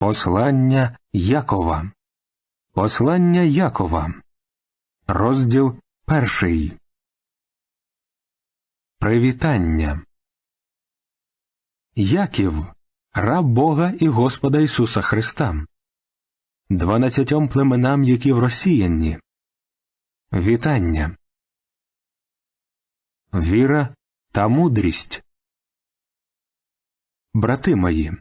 Послання Якова. Послання Якова. Розділ перший. Привітання. Яків, раб Бога і Господа Ісуса Христа. Дванадцятьом племенам, які в розсіянні. Вітання. Віра та мудрість. Брати мої.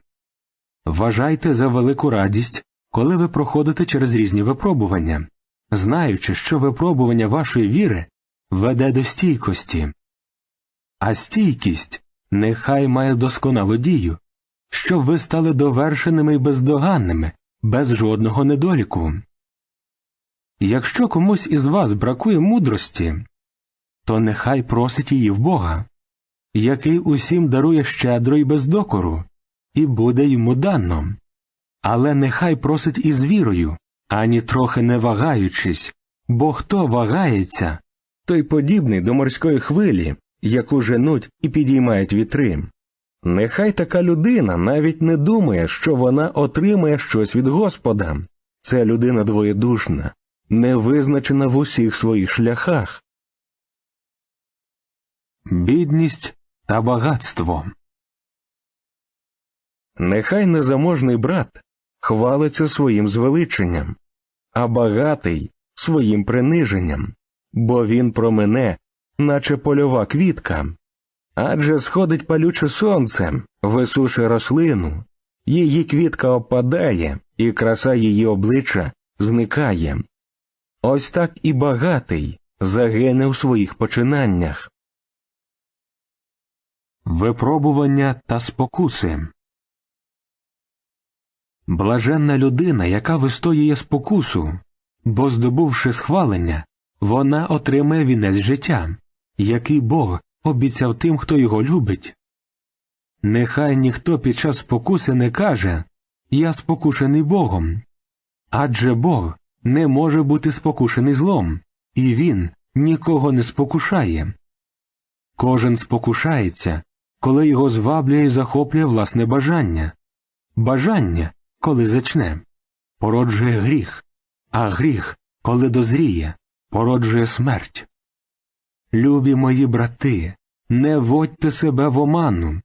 Вважайте за велику радість, коли ви проходите через різні випробування, знаючи, що випробування вашої віри веде до стійкості, а стійкість нехай має досконалу дію, щоб ви стали довершеними і бездоганними, без жодного недоліку. Якщо комусь із вас бракує мудрості, то нехай просить її в Бога, який усім дарує щедро і без докору і буде йому дано. Але нехай просить із вірою, ані трохи не вагаючись, бо хто вагається, той подібний до морської хвилі, яку женуть і підіймають вітри. Нехай така людина навіть не думає, що вона отримає щось від Господа. Це людина двоєдушна, не визначена в усіх своїх шляхах. Бідність та багатство Нехай незаможний брат хвалиться своїм звеличенням, а багатий своїм приниженням, бо він промене, наче польова квітка. Адже сходить палюче сонце, висушує рослину, її квітка опадає, і краса її обличчя зникає. Ось так і багатий загине у своїх починаннях. Випробування та спокуси Блаженна людина, яка вистоює спокусу, бо, здобувши схвалення, вона отримає вінець життя, який Бог обіцяв тим, хто його любить. Нехай ніхто під час спокуси не каже Я спокушений Богом. Адже Бог не може бути спокушений злом, і він нікого не спокушає. Кожен спокушається, коли його зваблює і захоплює власне бажання. Бажання коли зачне, породжує гріх, а гріх, коли дозріє, породжує смерть. Любі мої брати, не водьте себе в оману.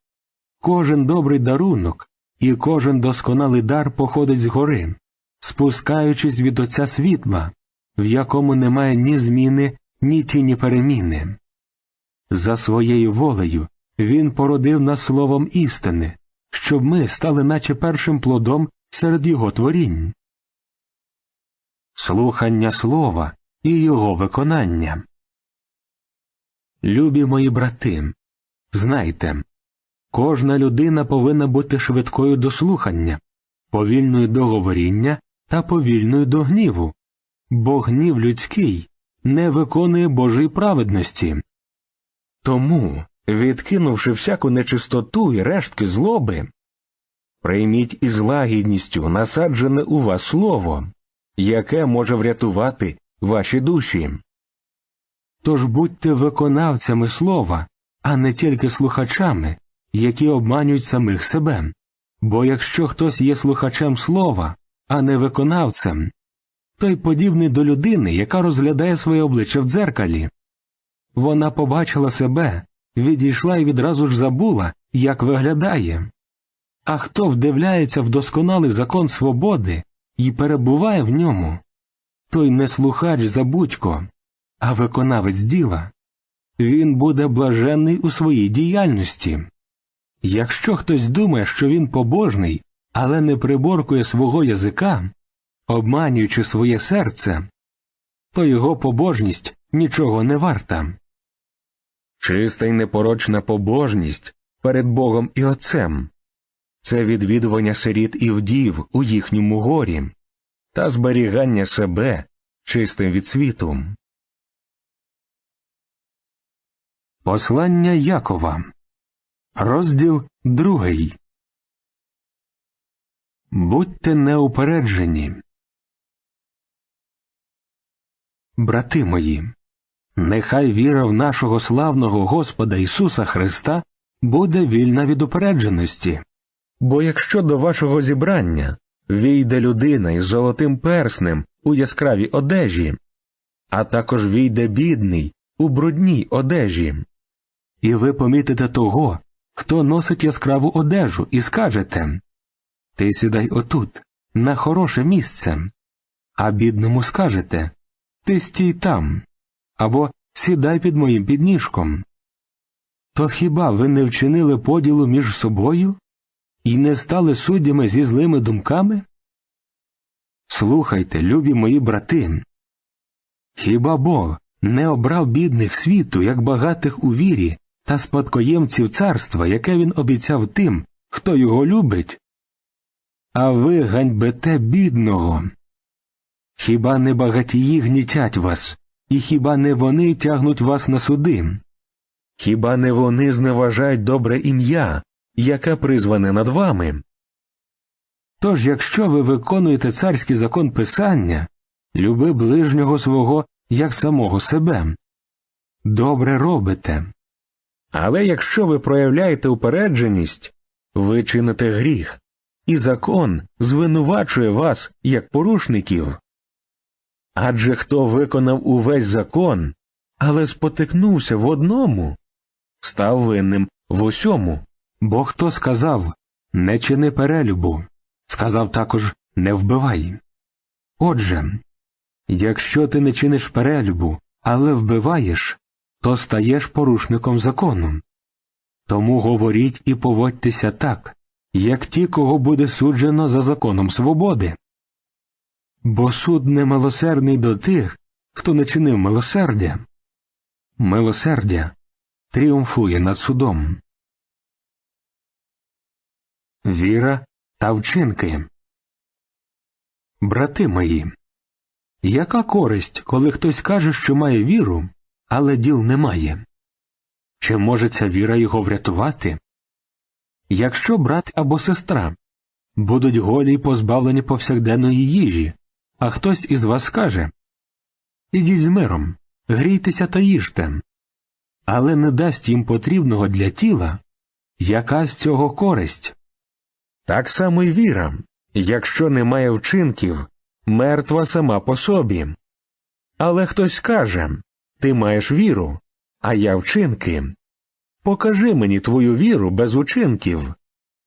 Кожен добрий дарунок і кожен досконалий дар походить згори, спускаючись від Отця світла, в якому немає ні зміни, ні тіні переміни. За своєю волею він породив нас словом істини, щоб ми стали наче першим плодом серед його творінь. Слухання слова і його виконання. Любі мої брати, знайте, кожна людина повинна бути швидкою до слухання, повільною до говоріння та повільною до гніву, бо гнів людський не виконує Божої праведності. Тому, відкинувши всяку нечистоту і рештки злоби, Прийміть із лагідністю насаджене у вас слово, яке може врятувати ваші душі. Тож будьте виконавцями слова, а не тільки слухачами, які обманюють самих себе. Бо якщо хтось є слухачем слова, а не виконавцем, той подібний до людини, яка розглядає своє обличчя в дзеркалі. Вона побачила себе, відійшла і відразу ж забула, як виглядає. А хто вдивляється в досконалий закон свободи і перебуває в ньому, той не слухач забудько, а виконавець діла, він буде блаженний у своїй діяльності. Якщо хтось думає, що він побожний, але не приборкує свого язика, обманюючи своє серце, то його побожність нічого не варта. Чиста й непорочна побожність перед Богом і Отцем це відвідування сиріт і вдів у їхньому горі та зберігання себе чистим від світу. Послання Якова, розділ другий. Будьте неупереджені. Брати мої, нехай віра в нашого славного Господа Ісуса Христа буде вільна від упередженості. Бо якщо до вашого зібрання війде людина із золотим перснем у яскравій одежі, а також війде бідний у брудній одежі. І ви помітите того, хто носить яскраву одежу, і скажете Ти сідай отут, на хороше місце. А бідному скажете Ти стій там, або сідай під моїм підніжком. То хіба ви не вчинили поділу між собою і не стали суддями зі злими думками? Слухайте, любі мої брати. Хіба Бог не обрав бідних світу, як багатих у вірі, та спадкоємців царства, яке він обіцяв тим, хто його любить? А ви ганьбите бідного. Хіба не багатії гнітять вас, і хіба не вони тягнуть вас на суди? Хіба не вони зневажають добре ім'я, яке призване над вами? Тож, якщо ви виконуєте царський закон Писання, люби ближнього свого як самого себе. Добре робите. Але якщо ви проявляєте упередженість, ви чините гріх, і закон звинувачує вас як порушників. Адже хто виконав увесь закон, але спотикнувся в одному, став винним в усьому. Бо хто сказав не чини перелюбу, сказав також не вбивай. Отже, якщо ти не чиниш перелюбу, але вбиваєш, то стаєш порушником закону. Тому говоріть і поводьтеся так, як ті, кого буде суджено за законом свободи. Бо суд не милосердний до тих, хто не чинив милосердя. Милосердя тріумфує над судом. Віра та вчинки. Брати мої, яка користь, коли хтось каже, що має віру, але діл немає? Чи може ця віра його врятувати? Якщо брат або сестра будуть голі й позбавлені повсякденної їжі, а хтось із вас скаже Ідіть з миром, грійтеся та їжте, але не дасть їм потрібного для тіла, яка з цього користь? Так само й віра, якщо немає вчинків, мертва сама по собі. Але хтось каже Ти маєш віру, а я вчинки. Покажи мені твою віру без учинків,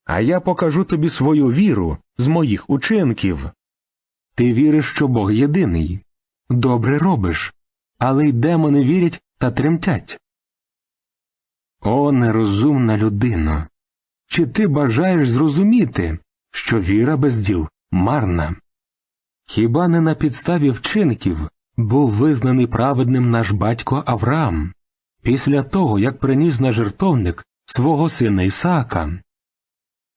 а я покажу тобі свою віру з моїх учинків. Ти віриш, що Бог єдиний. Добре робиш, але й демони вірять та тремтять. О, нерозумна людино! Чи ти бажаєш зрозуміти, що віра без діл марна? Хіба не на підставі вчинків був визнаний праведним наш батько Авраам, після того, як приніс на жертовник свого сина Ісаака?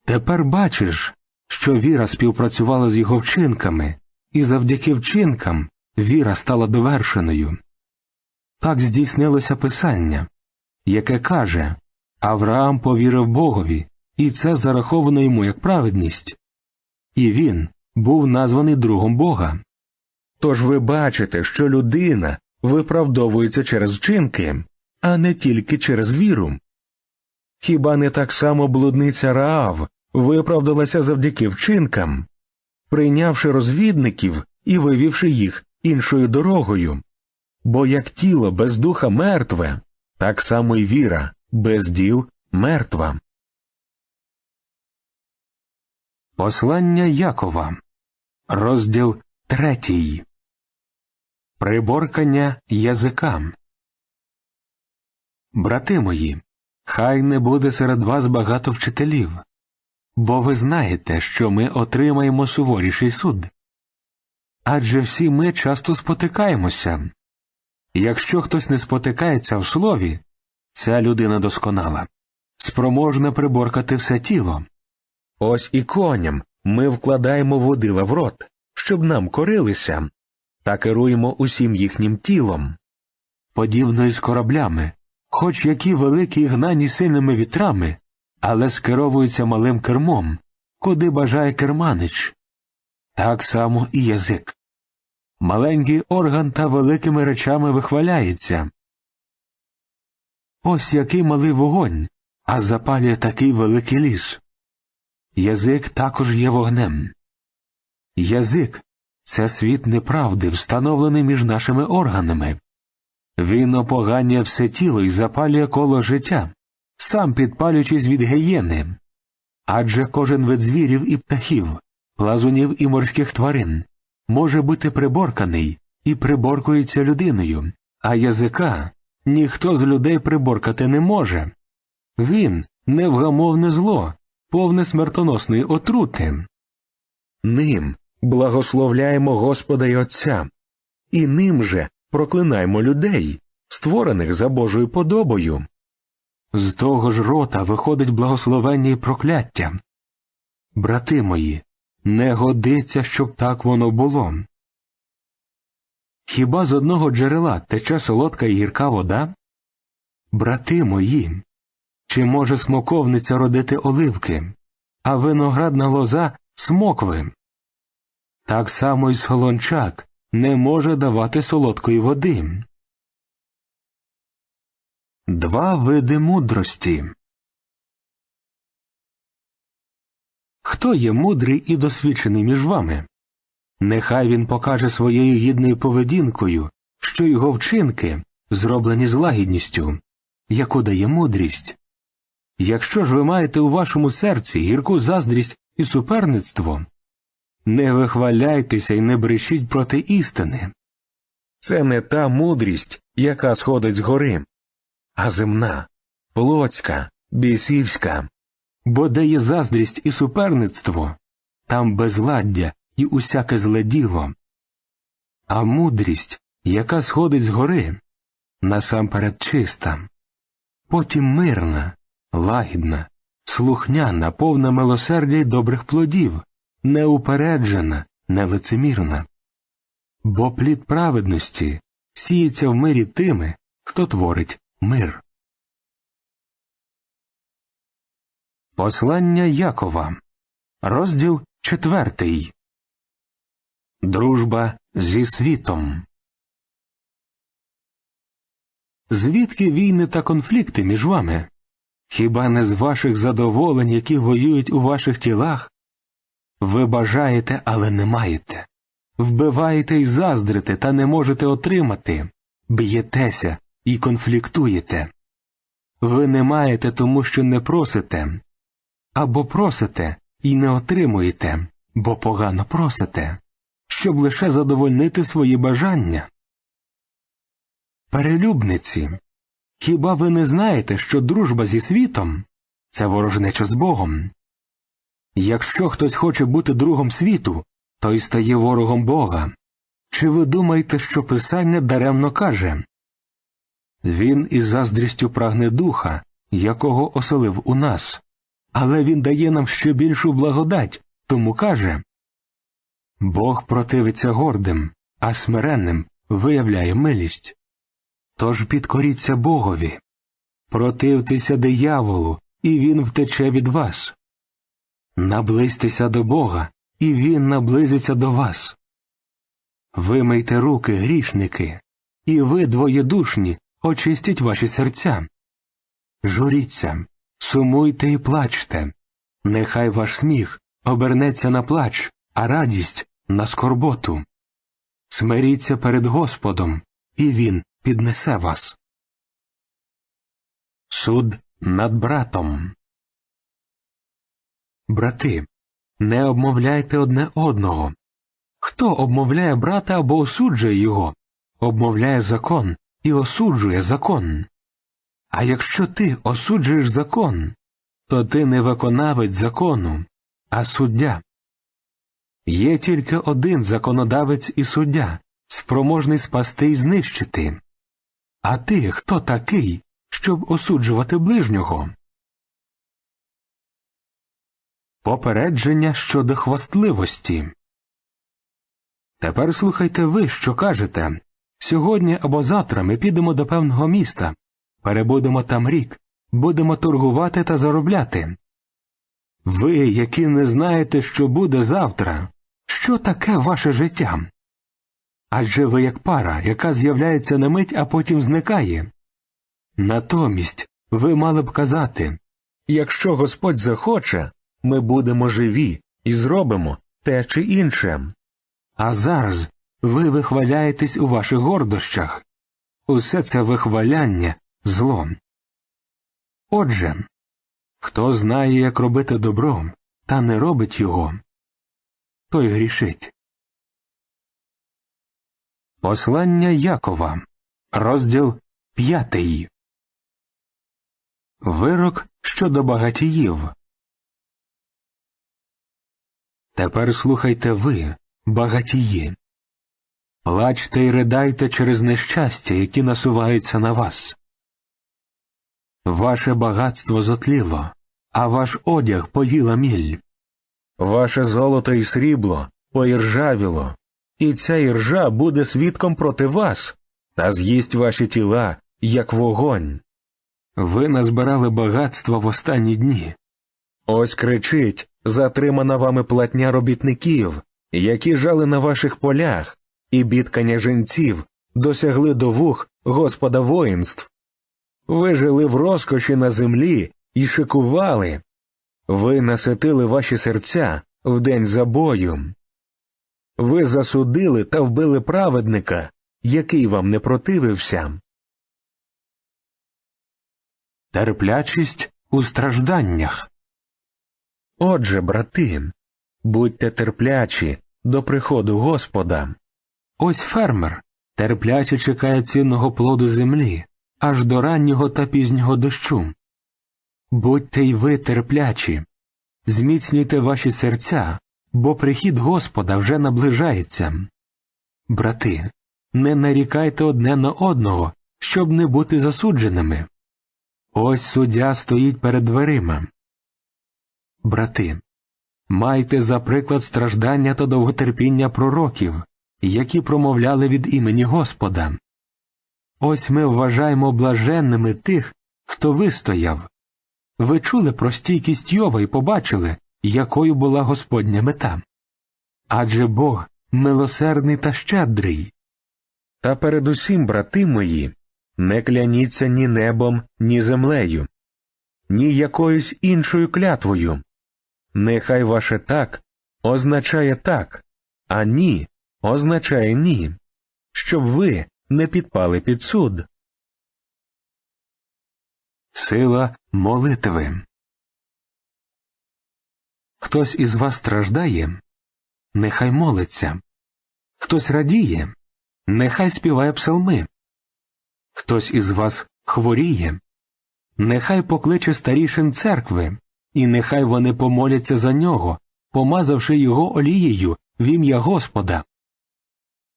Тепер бачиш, що віра співпрацювала з його вчинками, і завдяки вчинкам віра стала довершеною. Так здійснилося Писання, яке каже Авраам повірив Богові, і це зараховано йому як праведність. І він був названий другом Бога. Тож ви бачите, що людина виправдовується через вчинки, а не тільки через віру. Хіба не так само блудниця Раав виправдалася завдяки вчинкам, прийнявши розвідників і вивівши їх іншою дорогою? Бо як тіло без духа мертве, так само й віра без діл мертва. Послання Якова, розділ третій. Приборкання язика. Брати мої, хай не буде серед вас багато вчителів, бо ви знаєте, що ми отримаємо суворіший суд. Адже всі ми часто спотикаємося. Якщо хтось не спотикається в слові, ця людина досконала, спроможна приборкати все тіло. Ось і коням ми вкладаємо водила в рот, щоб нам корилися, та керуємо усім їхнім тілом. Подібно й з кораблями, хоч які великі і гнані сильними вітрами, але скеровуються малим кермом, куди бажає керманич. Так само і язик. Маленький орган та великими речами вихваляється. Ось який малий вогонь, а запалює такий великий ліс. Язик також є вогнем. Язик це світ неправди, встановлений між нашими органами. Він опоганює все тіло і запалює коло життя, сам підпалюючись від гієни. Адже кожен вид звірів і птахів, плазунів і морських тварин може бути приборканий і приборкується людиною, а язика ніхто з людей приборкати не може. Він невгамовне зло, повне смертоносної отрути. Ним благословляємо Господа й Отця, і ним же проклинаємо людей, створених за Божою подобою. З того ж рота виходить благословення і прокляття. Брати мої, не годиться, щоб так воно було. Хіба з одного джерела тече солодка і гірка вода? Брати мої, чи може смоковниця родити оливки, а виноградна лоза смокви? Так само й солончак не може давати солодкої води. Два види мудрості. Хто є мудрий і досвідчений між вами? Нехай він покаже своєю гідною поведінкою, що його вчинки зроблені з лагідністю, яку дає мудрість. Якщо ж ви маєте у вашому серці гірку заздрість і суперництво, не вихваляйтеся і не брешіть проти істини. Це не та мудрість, яка сходить з гори, а земна, плотська, бісівська. Бо де є заздрість і суперництво, там безладдя і усяке зле діло. А мудрість, яка сходить з гори, насамперед чиста, потім мирна, лагідна, слухняна, повна милосердя й добрих плодів, неупереджена, нелицемірна. Бо плід праведності сіється в мирі тими, хто творить мир. Послання Якова, розділ четвертий. Дружба зі світом. Звідки війни та конфлікти між вами? Хіба не з ваших задоволень, які воюють у ваших тілах? Ви бажаєте, але не маєте. Вбиваєте і заздрите, та не можете отримати, б'єтеся і конфліктуєте. Ви не маєте тому, що не просите, або просите і не отримуєте, бо погано просите, щоб лише задовольнити свої бажання. Перелюбниці, хіба ви не знаєте, що дружба зі світом це ворожнеча з Богом? Якщо хтось хоче бути другом світу, той стає ворогом Бога. Чи ви думаєте, що Писання даремно каже? Він із заздрістю прагне духа, якого оселив у нас, але він дає нам ще більшу благодать, тому каже Бог противиться гордим, а смиренним виявляє милість. Тож підкоріться Богові, противтеся дияволу, і він втече від вас. Наблизьтеся до Бога, і Він наблизиться до вас. Вимийте руки, грішники, і ви, двоєдушні, очистіть ваші серця. Журіться, сумуйте і плачте. Нехай ваш сміх обернеться на плач, а радість на скорботу. Смиріться перед Господом, і Він піднесе вас. Суд над братом. Брати, не обмовляйте одне одного. Хто обмовляє брата або осуджує його, обмовляє закон і осуджує закон. А якщо ти осуджуєш закон, то ти не виконавець закону, а суддя. Є тільки один законодавець і суддя, спроможний спасти і знищити. А ти хто такий, щоб осуджувати ближнього? Попередження щодо хвастливості. Тепер слухайте ви, що кажете. Сьогодні або завтра ми підемо до певного міста, перебудемо там рік, будемо торгувати та заробляти. Ви, які не знаєте, що буде завтра, що таке ваше життя? Адже ви як пара, яка з'являється на мить, а потім зникає. Натомість ви мали б казати Якщо Господь захоче, ми будемо живі і зробимо те чи інше. А зараз ви вихваляєтесь у ваших гордощах. Усе це вихваляння зло. Отже, хто знає, як робити добро, та не робить його, той грішить. Послання Якова, розділ п'ятий. Вирок щодо багатіїв. Тепер слухайте ви, багатії. Плачте й ридайте через нещастя, які насуваються на вас. Ваше багатство зотліло, а ваш одяг поїла міль. Ваше золото і срібло поіржавіло, і ця іржа буде свідком проти вас, та з'їсть ваші тіла, як вогонь. Ви назбирали багатство в останні дні. Ось кричить затримана вами платня робітників, які жали на ваших полях, і бідкання жінців досягли до вух Господа воїнств. Ви жили в розкоші на землі і шикували. Ви наситили ваші серця в день забою. Ви засудили та вбили праведника, який вам не противився. Терплячість у стражданнях. Отже, брати, будьте терплячі до приходу Господа. Ось фермер терпляче чекає цінного плоду землі, аж до раннього та пізнього дощу. Будьте й ви терплячі, зміцнюйте ваші серця, бо прихід Господа вже наближається. Брати, не нарікайте одне на одного, щоб не бути засудженими. Ось суддя стоїть перед дверима. Брати, майте за приклад страждання та довготерпіння пророків, які промовляли від імені Господа. Ось ми вважаємо блаженними тих, хто вистояв. Ви чули про стійкість Йова і побачили, якою була Господня мета. Адже Бог милосердний та щедрий. Та передусім, брати мої, не кляніться ні небом, ні землею, ні якоюсь іншою клятвою. Нехай ваше так означає так, а ні означає ні, щоб ви не підпали під суд. Сила молитви. Хтось із вас страждає, нехай молиться. Хтось радіє, нехай співає псалми. Хтось із вас хворіє, нехай покличе старішин церкви, і нехай вони помоляться за нього, помазавши його олією в ім'я Господа.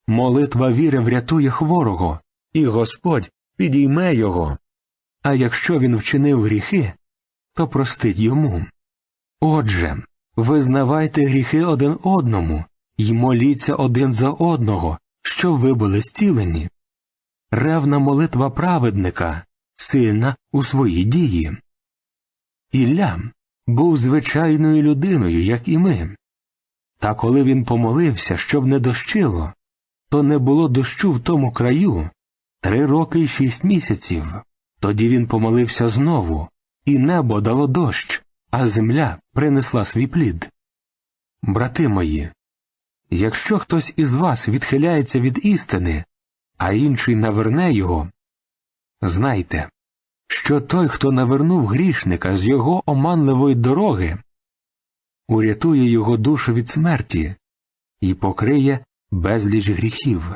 Молитва віри врятує хворого, І Господь підійме його. а якщо він вчинив гріхи, то простить йому. Отже, визнавайте гріхи один одному й моліться один за одного, щоб ви були зцілені. Ревна молитва праведника сильна у своїй дії. Ілля був звичайною людиною, як і ми. Та коли він помолився, щоб не дощило, то не було дощу в тому краю три роки й шість місяців. Тоді він помолився знову, і небо дало дощ, а земля принесла свій плід. Брати мої, якщо хтось із вас відхиляється від істини, а інший наверне його, знайте, що той, хто навернув грішника з його оманливої дороги, урятує його душу від смерті і покриє безліч гріхів.